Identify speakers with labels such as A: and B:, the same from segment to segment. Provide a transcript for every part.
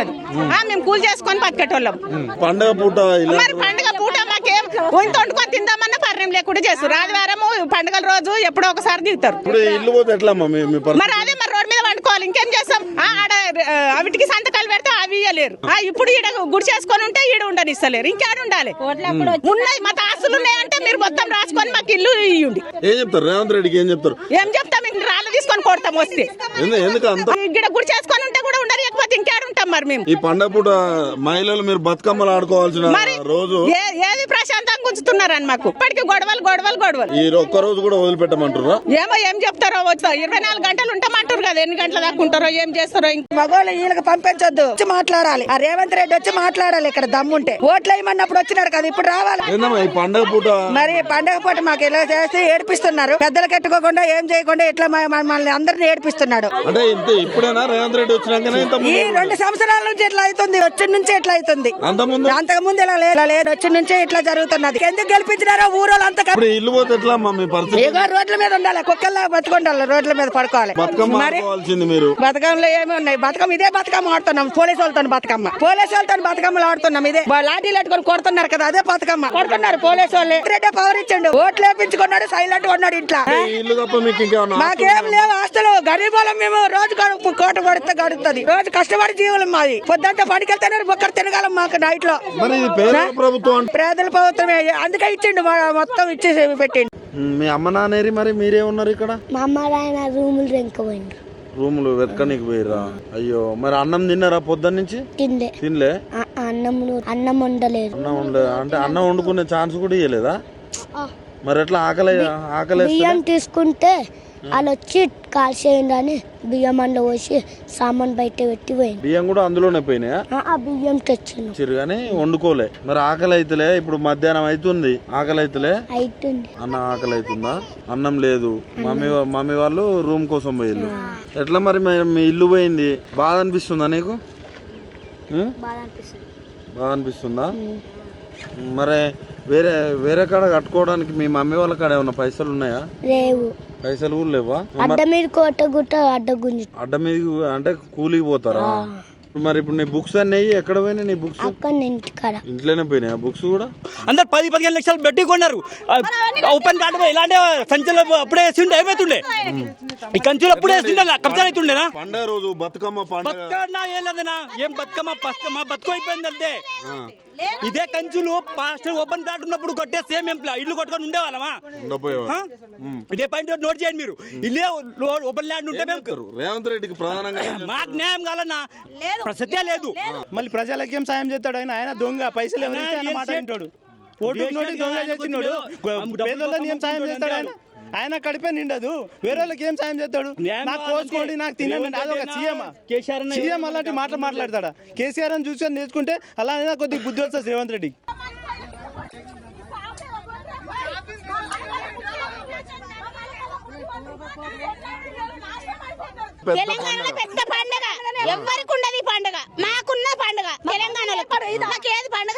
A: ఉన్నది. ఆ, మేము కూలి చేసుకొని బతికేటోళ్ళం.
B: పండగ పూట ఇలా
A: మరి పండుగ పూట మాకేం ఇంత వండుకొని తిందామన్న పర్యం లేకుండా చేస్తారు. ఆదివారం పండుగల రోజు ఎప్పుడో ఒకసారి దిగుతారు
B: ఇప్పుడు ఇల్లు పోతే ఎట్లమ్మా మీ మీ పరిస్థితి?
A: మరి అదే మరి రోడ్ మీద వండుకోవాలి. ఇంకేం చేస్తాం? ఆ, ఆడ అవిటికి సంతకాలు పెడితే అవి ఇయ్యలేరు. ఆ, ఇప్పుడు ఈడ గుడి చేసుకొని ఉంటే ఈడ ఉండనిస్తలేరు. ఇంకేడ ఉండాలి? ఉన్నాయి. మా ఆస్తులు ఉన్నాయంటే మీరు మొత్తం రాసుకొని మాకు ఇల్లు ఇయ్యండి.
B: ఏం చెప్తారు? రేవంత్ రెడ్డికి ఏం చెప్తారు?
A: ఏం చెప్తాం? ఇంక రాళ్ళు తీసుకొని కొడతాం వస్తే ఇక్కడ గుడి చేసుకొని ఉంటే కూడా ఉండరు లేకపోతే ఇంకేడ ఉంటాం మరి మేము.
B: ఈ పండగ పూట మహిళలు మీరు బతుకమ్మలు ఆడుకోవాల్సిన రోజు?
A: ఏది ప్రశాంతంగా ఉంచుతున్నారని మాకు. ఇప్పటికి గొడవలు గొడవలు గొడవలు.
B: ఈ ఒక్క రోజు కూడా వదిలిపెట్టమంటారా
A: ఏమో ఏం చెప్తారో వచ్చా ఇరవై నాలుగు గంటలు ఉంటామంటారు కదా ఎన్ని గంటల దాకా ఉంటారో ఏం చేస్తారో ఇంక.
C: మగోళ్ళు వీళ్ళకి పంపించొద్దు వచ్చి మాట్లాడాలి. ఆ రేవంత్ రెడ్డి వచ్చి మాట్లాడాలి ఇక్కడ దమ్ముంటే. ఓట్లు వేయమన్నప్పుడు వచ్చినాడు కదా ఇప్పుడు రావాలి.
B: ఈ పండగ పూట?
C: మరి పండగ పూట మాకు ఇలా చేసి ఏడిపిస్తున్నారు. పెద్దలు కట్టుకోకుండా ఏం చేయకుండా ఇట్లా మ- మమ్మల్ని అందరిని ఏడిపిస్తున్నాడు.
B: అంటే ఇంత ఇప్పుడేనా రేవంత్ రెడ్డి వచ్చినాకనే ఇంత
C: ఈ రెండు సంవత్సరాల నుంచి ఇట్లా అవుతుంది? వచ్చి నుంచి ఇట్లా అవుతుంది?
B: అంత ముందు?
C: అంతకు ముందు ఇలా లేదు ఇలా లేదు వచ్చి నుంచే ఇట్లా జరుగుతున్నది. ఎందుకు గెలిపించినారో ఊరోళ్ళు అంత
B: ఇప్పుడు ఇల్లు పోతే ఎట్లా అమ్మా మీ పరిస్థితి?
C: ఇగో రోడ్ల మీద ఉండాలి కుక్కల్లా బతుకుండాలి రోడ్ల మీద పడుకోవాలి.
B: బతుకమ్మ
C: మరి
B: ఆడుకోవాల్సింది మీరు.
C: బతుకమ్మలో ఏమి ఉన్నాయి? బతుకమ్మ ఇదే బతుకమ్మ ఆడుతున్నాం పోలీసు వాళ్ళతో బతుకమ్మ. పోలీసు వాళ్ళతో బతుకమ్మలు ఆడుతున్నాం ఇదే. వా- లాఠీలు పెట్టుకొని కొడుతున్నారు కదా అదే బతుకమ్మ. కొడుతున్నారు పోలీసు వాళ్ళే. రెడ్డి పవర్ ఇచ్చిండు. ఓట్లు వేపించుకున్నాడు సైలెంట్ ఉన్నాడు ఇంట్లో.
B: ఈ ఇల్లు తప్ప మీకు ఇంకేమన్నా
C: మాకేం లేవు ఆస్తులు గరీబులం మేము రోజు గడుపు కోట కొడితే గడుస్తుంది రోజు కష్టపడి జీవులం మాది. పొద్దుంటే పనికెళ్తేనే ఒక్కరు తినగలం మాకు నైట్లో
B: మరి ఇది పేద ప్రభుత్వం
C: పేదల ప్రభుత్వమే. అందుకే ఇచ్చిండు మొత్తం ఇచ్చేసి పెట్టిండు.
B: మీ అమ్మ నాన్నేరి మరి మీరే ఉన్నారు ఇక్కడ?
D: మా అమ్మ ఆయన రూములు రెంకపోయిండ్రు
B: రూములు వెతకనికి పోయిరా అయ్యో మరి అన్నం తిన్నారా పొద్దున్న నుంచి?
D: తిండే
B: తినలే?
D: ఆ అన్నమును అన్నం వండలేదు.
B: అన్నం వండే అంటే అన్నం వండుకునే ఛాన్స్ కూడా ఇవ్వలేదా మరి ఎట్లా ఆకలి ఆకలి
D: బియ్యం తీసుకుంటే వాళ్ళు వచ్చి కాల్చేయండి అని బియ్యం అందులో పోసి సామాన్ బయట పెట్టి పోయింది.
B: బియ్యం కూడా అందులోనే పోయినాయా?
D: ఆ- బియ్యం తెచ్చాను
B: చిరు కానీ వండుకోలే. మరి ఆకలి అయితలే ఇప్పుడు మధ్యాహ్నం అవుతుంది ఆకలి అయితలే
D: అవుతుంది
B: అన్న ఆకలి అవుతుందా అన్నం లేదు. మమ్మీ మమ్మీ వాళ్ళు రూమ్ కోసం పోయిల్లు ఎట్లా మరి మీ- ఇల్లు పోయింది? బాధ అనిపిస్తుందా నీకు? ఉం?
D: బాగా అనిపిస్తుంది.
B: బాధ అనిపిస్తుందా? మరి వేరే వేరే కాడ కట్టుకోవడానికి మీ మమ్మీ వాళ్ళ కాడ ఏమన్నా పైసలు ఉన్నాయా?
D: లేవు.
B: పైసలు కూడా లేవా?
D: అడ్డ మీద కోట గుట్ట అడ్డ గుంజు.
B: అడ్డ మీద అంటే కూలికి పోతారా? మరి ఇప్పుడు నీ బుక్స్ అన్నీ ఎక్కడ పోయినాయి నీ బుక్స్? ఇంట్లోనే పోయినాయి ఆ బుక్స్ కూడా?
E: అందరు పది పదిహేను లక్షలు పెట్టి కొన్నారు. ఆ, ఓపెన్ కార్డు ఇలాంటి సంచులు అప్పుడే వేస్తుండే ఏమైతుండే? ఈ కంచులు అప్పుడే వేస్తుండే కబ్జా అవుతుండేనా?
B: పండగ రోజు బతుకమ్మ పండగ.
E: బతుకన్నా ఏం లేదనా ఏం బతుకమ్మ బతుకమ్మ బతుకు అయిపోయింది అంతే ఇదే కంచులు పాస్ట్ ఓపెన్ కార్డు ఉన్నప్పుడు కొట్టేస్తే మేము ఇల్లు కొట్టుకొని ఉండేవాళ్ళమా? ఇదే పాయింట్ నోట్ చేయండి మీరు. ఇల్లే ఓపెన్ ల్యాండ్ ఉంటే మేము
B: రేవంత్ రెడ్డికి ప్రధానంగా?
E: మాకు న్యాయం కావాలన్నా ప్రసక్తే లేదు.
F: మళ్ళీ ప్రజలకి ఏం సాయం చేస్తాడు ఆయన? ఆయన దొంగ. పైసలు ఎవరైతే మాట ఓటు నోటి దొంగ పేదోళ్ళని ఏం సాయం చేస్తాడు ఆయన? ఆయన కడిపే నిండదు. వేరే వాళ్ళకి ఏం సాయం చేస్తాడు? నాకు కోసుకోండి నాకు తినండి అది ఒక సీఎం సీఎం అలాంటి మాటలు మాట్లాడతాడా? కేసీఆర్ అని చూసి నేర్చుకుంటే అలా కొద్దిగా బుద్ధి వస్తుంది రేవంత్ రెడ్డి
B: పెద్ద
A: తెలంగాణలో పెద్ద పండగ. ఎవరికి ఉండదు ఈ పండగ. మాకున్న పండగ తెలంగాణలో మాకు ఏది పండగ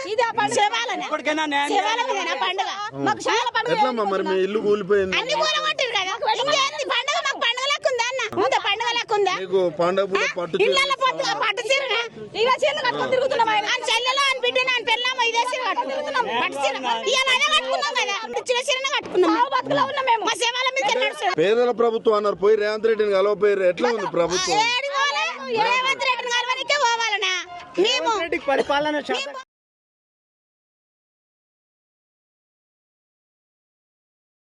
A: శివాలనే
E: ఇప్పటికైనా న్యాయం
A: శివాల మీదనా పండగ? మాకు చాలా పండుగ
B: ఎట్లమ్మా మరి మీ ఇల్లు కూలిపోయింది?
A: అన్ని కూర కొట్టిరు కదా? ఇంకేంది? పండగ మాకు పండగ లెక్క ఉందా అన్న పండగ లెక్క ఉందా
B: నీకు పండగ పూట పట్టు చీర
A: ఇళ్ళ పట్టు పట్టు చీరన? ఇక చీరలు కట్టుకొని తిరుగుతున్నాం అని చెల్లెలో అని బిడ్డ అని పెళ్ళాము? ఇదే చీర కట్టుకొని తిరుగుతున్నాం. పట్టు చీర. ఇవాళ అదే కట్టుకున్నాం కదా? చిన్న చీరన కట్టుకున్నాం. బతుకులో ఉన్నాం మేము. మా శివాల మీద
B: పేదల ప్రభుత్వం అన్నారు పోయి రేవంత్ రెడ్డిని కలవపోయారు ఎట్లా ఉంది ప్రభుత్వం?
A: రేవంత్ రెడ్డిని కలవనికే పోవాలనా? మేము
F: పరిపాలన శాతం